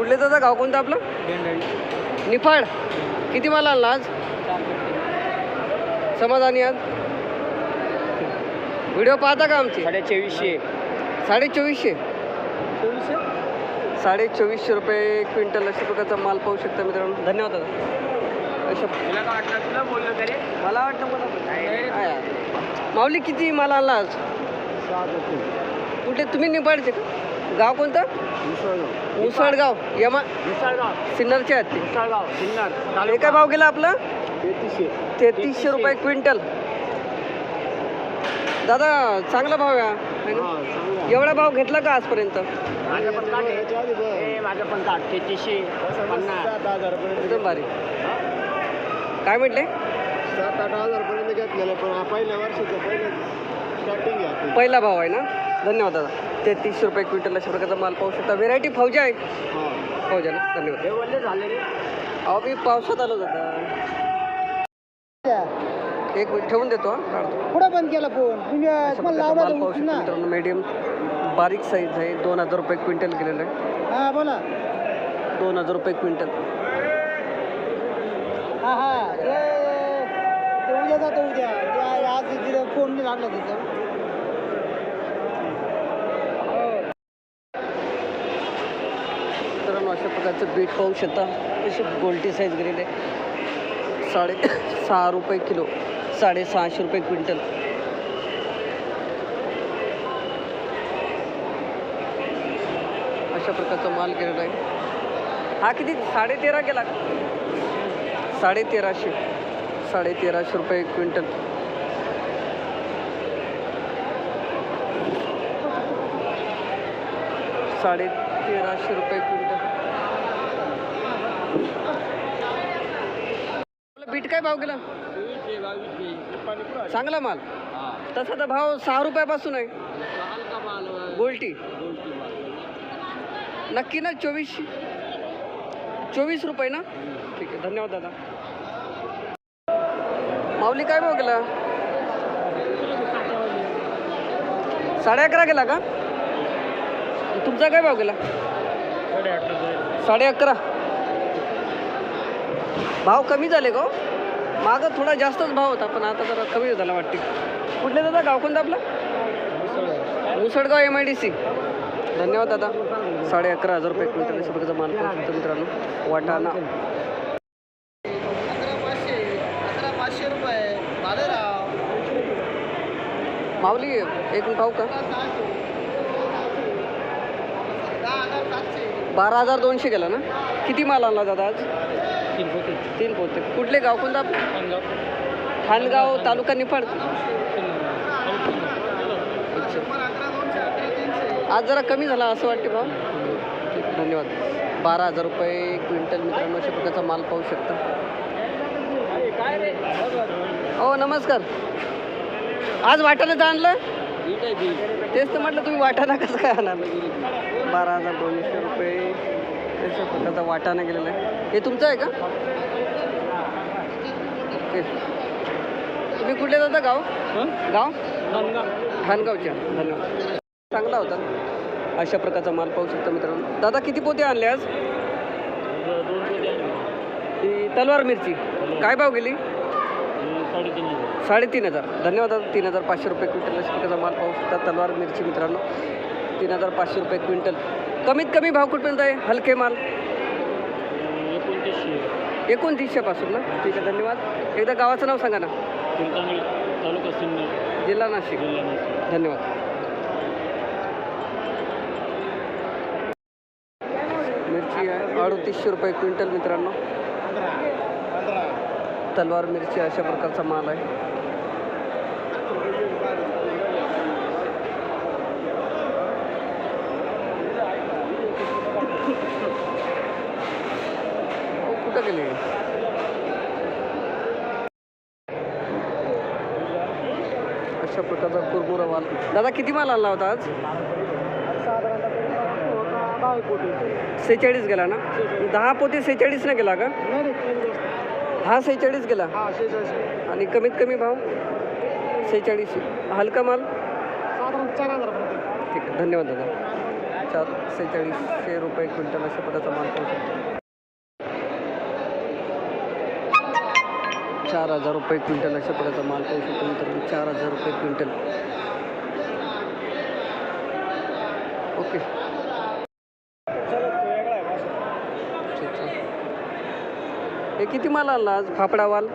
कुठले दादा? गाव कोणतं आपलं? निफाड. किती माल आणला आज? समाधानी आज? व्हिडिओ पाहता का आमची? साडे चोवीसशे साडे चोवीसशे? साडे चोवीसशे रुपये क्विंटल अशा प्रकारचा माल पाहू शकता मित्रांनो. धन्यवाद दादा. अशा मला वाटतं. माऊली किती माल आणला आज? कुठे तुम्ही निपाडचे का? गाव कोणतं? मुसळगाव यमा मिसळगाव सिन्नरचे आहेत ते. हे काय भाव गेला आपला? तेहतीसशे. तेहतीसशे रुपये क्विंटल. दादा चांगला भाव आहे हा, है ना? एवढा भाव घेतला का आजपर्यंत? माझं पण काढ हे माझं पण काढ तेहतीसशे पन्नास. एकदम भारी. काय म्हटले? सात आठ हजार पर्यंत घेतलेलं पण हा पहिल्या वर्षाचं पहिलं स्टार्टिंग पहिला भाव आहे ना? धन्यवाद दादा. तेहतीसशे रुपये क्विंटल अशा प्रकारचा माल पाहू शकता. व्हेरायटी फौजा आहे. फौजा ना? धन्यवाद. हे झाले अहो मी पावसात आलो दादा. एक मिनिट ठेवून देतो हा. काढतो पुढे बंद केला फोन? मीडियम बारीक साईज आहे. दोन हजार रुपये क्विंटल गेलेलं आहे. हा बोला. दोन हजार रुपये क्विंटल. हा हा. उद्या जातो उद्या. आज फोन नाही लागला तिथं मित्रांनो अशा प्रकारचं बीट पाहू शकता. अशी गोल्टी साईज गेलेली आहे. साडे सहा रुपये किलो. साडेसहाशे रुपये क्विंटल. अशा प्रकारचा माल गेलेला आहे. हा किती? साडे तेरा गेला. साडेतेराशे साडे तेराशे रुपये क्विंटल. साडे तेराशे रुपये क्विंटल आपला बीट काय भाव गेला? चांगला माल. तसा तर भाव सहा रुपयापासून आहे. गोल्टी. नक्की ना चोवीस चोवीस रुपये ना? ठीक आहे धन्यवाद दादा. माऊली काय भाव गेला? साडे अकरा गेला का? तुमचा काय भाव गेला? साडे अकरा. भाव कमी झाले का हो? मागं थोडा जास्तच भाव होता पण आता जरा कमी झाला वाटते. कुठले दादा? गाव कोणतं आपलं? Musalgaon M I D C धन्यवाद दादा. साडे अकरा हजार रुपये क्विंटल अशा प्रकारचा माल मित्रांनो. वाटाणा. माऊली एक भाऊ का? बारा हजार दोनशे गेला ना? किती माल आणला दादा आज? तीन बहुतेक. कुठले गाव कोणता? खानगाव ठाणगाव तालुका निफाड. आज जरा कमी झाला असं वाटते भाऊ. ठीक धन्यवाद. बारा हजार रुपये क्विंटल मित्रांनो अशा प्रकारचा माल पाहू शकता. हो नमस्कार. आज वाटाण्याचं आणलं? तेच तर म्हटलं तुम्ही वाटाणा कसं काय आणणार? बारा हजार दोनशे रुपये. अशा प्रकारचा वाटाणा गेलेला आहे. हे तुमचं आहे का? तुम्ही कुठले जाता गाव? गाव? खानगावच्या धन्यवाद. चांगला होता. अशा प्रकारचा माल पाहू शकता मित्रांनो. दादा किती पोते आणले आज? ही तलवार मिरची. काय भाव गेली? साडेतीन हजार. धन्यवाद दादा. तीन हजार पाचशे रुपये क्विंटल अशा प्रकारचा माल पाहू शकता तलवार मिरची मित्रांनो. तीन हजार पाचशे रुपये क्विंटल. कमीत कमी भाव कुठपर्यंत आहे? हलके माल? एकोणतीसशेपासून ना? ठीक आहे धन्यवाद. एकदा गावाचं नाव सांगा ना. तालुका सिन्नर. जिल्हा नाशिक. धन्यवाद. मिरची आहे अडतीसशे रुपये क्विंटल मित्रांनो. तलवार मिरची अशा प्रकारचा माल आहे अहो, कुठं गेले अशा प्रकारचा कुरमुरा माल दादा किती माल आणला होता आज? सेहेचाळीस गेला ना? दहा पोते सेहेचाळीसनं गेला का? हा सेहेचाळीस गेला? आणि कमीत कमी भाव? सेहेचाळीस. हलका माल? ठीक आहे धन्यवाद दादा. चार सेहेचाळीसशे रुपये क्विंटल अशा पदाचा माल पाहू शकतो. चार हजार रुपये क्विंटल अशा पदाचा माल पाहू शकतो मित्रांनो. चार हजार रुपये क्विंटल. ओके. अच्छा, हे किती माल आणला आज? फाफडा वाल?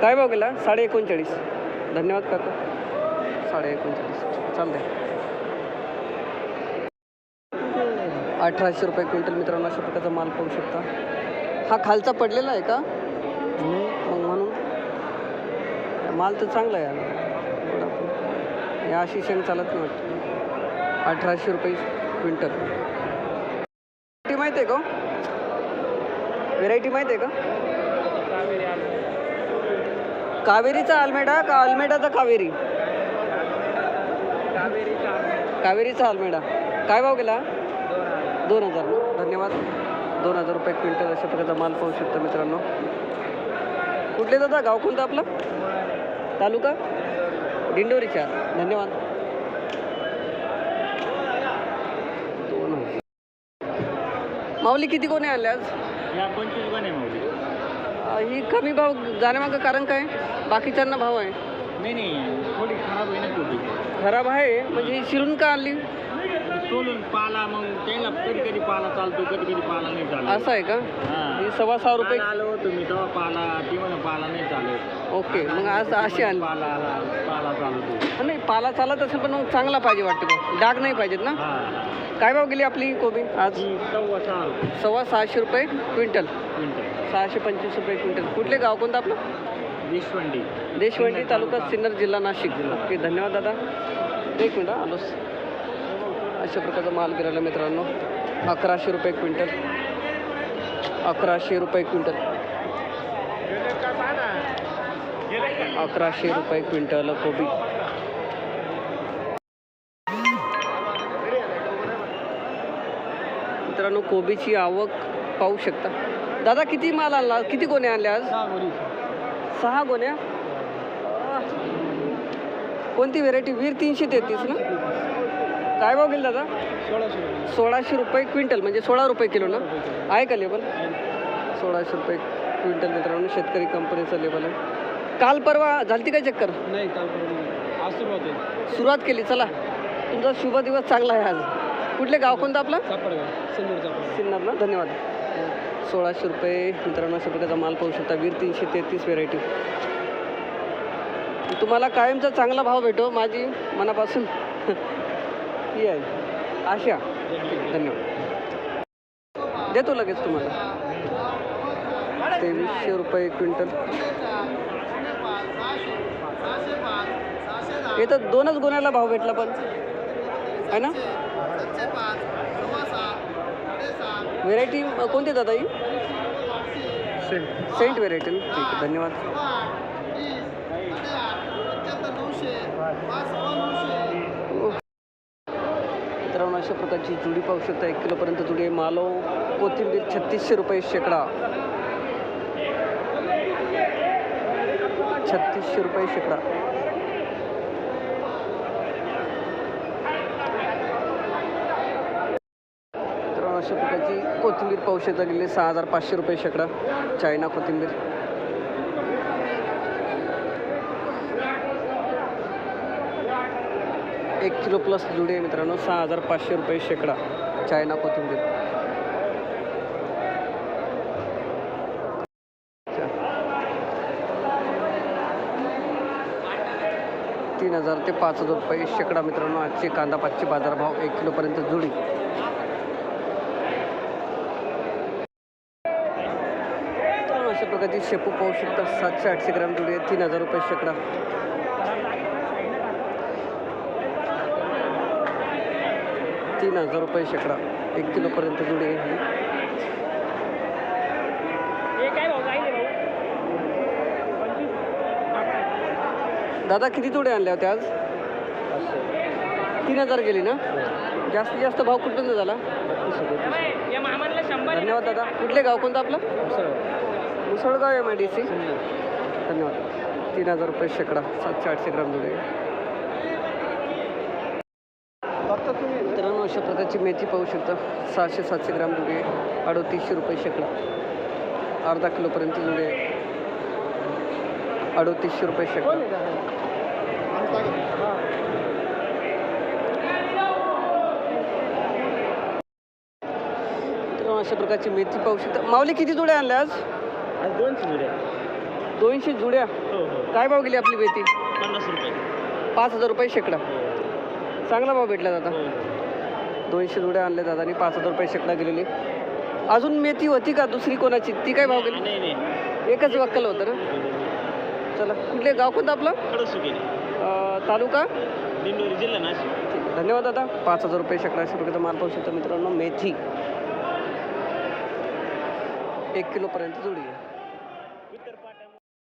काय भाव गेला? साडे एकोणचाळीस धन्यवाद काका. साडे एकोणचाळीस चालतंय. अठराशे रुपये क्विंटल मित्रांनो अशा प्रकारचा माल पाहू शकता. हा खालचा पडलेला आहे का? मग म्हणून. माल तर चांगला आहे या अशी शेंग चालत नाही वाटतं. अठराशे रुपये क्विंटल. व्हरायटी माहीत आहे का व्हेरायटी माहीत आहे का? कावेरीचा आलमेडा का आलमेडाचा कावेरी? कावेरीचा आलमेडा. काय भाव गेला? दोन हजार धन्यवाद. दोन हजार रुपये क्विंटल अशा प्रकारचा माल पाहू शकतो मित्रांनो. कुठले दादा? गाव कोणतं आपलं? तालुका? दिंडोरीच्या. धन्यवाद दोन हजार. माऊली किती कोणी आणले आज या पंचवीस पण आहे माऊली. अ, ही कमी भाव जाण्यामागं कारण काय? बाकीच्यांना भाव आहे. नाही नाही थोडी खराब आहे ना थोडी. खराब आहे? म्हणजे ही शिरून का आणली? सोलून पाला मग त्याला कधी कधी पाला चालतो कधी कधी पाला नाही चालत. असं आहे का? हा. ही सव्वा सहा रुपये काल आलो तुम्ही तेव्हा पाला ती म्हणा पाला नाही चालत. ओके मग आज अशी आणली. पाला आला पाला चालतो नाही. पाला चालत असेल पण मग चांगला पाहिजे वाटतं. तो. डाग नाही पाहिजेत ना? हा. काय भाव गेली आपली कोबी? आज? सव्वा सहा सव्वा सहाशे रुपये क्विंटल. क्विंटल. सहाशे पंचवीस रुपये क्विंटल. कुठले गाव कोणतं आपलं? विश्वंडी देशवंडी तालुका सिन्नर जिल्हा नाशिक. ओके धन्यवाद दादा. एक मिनिट आलोच. अशा प्रकारचा माल गिरायला मित्रांनो. अकराशे रुपये क्विंटल. अकराशे रुपये क्विंटल. अकराशे रुपये क्विंटल कोबी. मित्रांनो कोबीची आवक पाहू शकता. दादा किती माल आणला? किती गोणे आणले आज? सहा गोण्या. कोणती व्हेरायटी वीर तीनशे तेहतीस ना? काय भाव गेला दादा? सोळाशे रुपये. क्विंटल म्हणजे सोळा रुपये किलो ना? आहे का लेबल? सोळाशे रुपये क्विंटल मित्रांनो शेतकरी कंपनीचं लेबल आहे. काल परवा झालती काय चक्कर? नाही काल सुरुवात केली चला. तुमचा शुभ दिवस चांगला आहे आज. कुठले गाव कोणतं आपलं? सिन्नर ना? धन्यवाद. सोळाशे रुपये मित्रांनो अशा प्रकारचा माल पाहू शकता. वीर तीनशे तेहतीस व्हेरायटी तुम्हाला कायमचा चांगला भाव भेटो माझी मनापासून. ही आहे. आशा. धन्यवाद. देतो लगेच तुम्हाला. तेवीसशे रुपये क्विंटल. इथं दोनच गुन्ह्याला भाव भेटला पण. आहे ना? व्हेरायटी कोणती दादा ही? सेंट व्हेरायटी ना? ठीक आहे धन्यवाद. मित्रांनो अशा प्रकारची जुडी पाहू शकता एक किलोपर्यंत जुडी आहे. मालो कोथिंबीर छत्तीसशे रुपये शेकडा. छत्तीसशे रुपये शेकडा मित्रांनो अशा प्रकारची कोथिंबीर पाहू लागले गेली सहा हजार पाचशे रुपये शेकडा चायना कोथिंबीर. एक किलो प्लस जुडी आहे मित्रांनो सहा हजार पाचशे रुपये शेकडा चायना कोथिंबीर. तीन हजार ते पाच हजार रुपये शेकडा मित्रांनो आजचे कांदा पाचशे बाजारभाव एक किलोपर्यंत जुडी मित्रांनो, अशा प्रकारची शेपू पाहू शकता. सातशे आठशे ग्राम जुडी आहे. तीन हजार रुपये शेकडा. तीन हजार रुपये शेकडा. एक किलोपर्यंत जुडी आहे ही. दादा किती जुडे आणल्या होत्या आज? तीन हजार गेली ना? जास्तीत जास्त भाव कुठून झाला? धन्यवाद दादा. कुठले गाव? कोणतं आपलं? Musalgaon M I D C धन्यवाद. तीन हजार रुपये शेकडा सातशे आठशे ग्राम जुडे फक्त मित्रांनो अशा प्रकारची मेथी पाहू शकता. सहाशे सातशे ग्राम जुळे अडतीसशे रुपये शेकडा. अर्धा किलोपर्यंत जुळे आहे. अडोतीसशे रुपये शेकडा. अशा प्रकारची मेथी पाहू शकता. माऊली किती जुड्या आणल्या आज? आज दोनशे जुड्या. दोनशे जुड्या? हो हो. काय भाव गेली आपली मेथी पन्नास रुपये. पाच हजार रुपये शेकडा. चांगला भाव भेटला दादा. हो. दोनशे जुड्या आणल्या दादानी पाच हजार रुपये शेकडा गेलेली. अजून मेथी होती का दुसरी कोणाची? ती काय भाव गेली? नाही नाही. एकच वक्कल होतं ना? चला कुठले गाव कोणतं आपलं? अं, तालुका? दिंडोरी जिल्हा नाशिक. ठीक आहे धन्यवाद दादा. पाच हजार रुपये शेकडा अशा प्रकारचा माल पाहू शकता मित्रांनो. मेथी. एक किलोपर्यंत जुडी आहे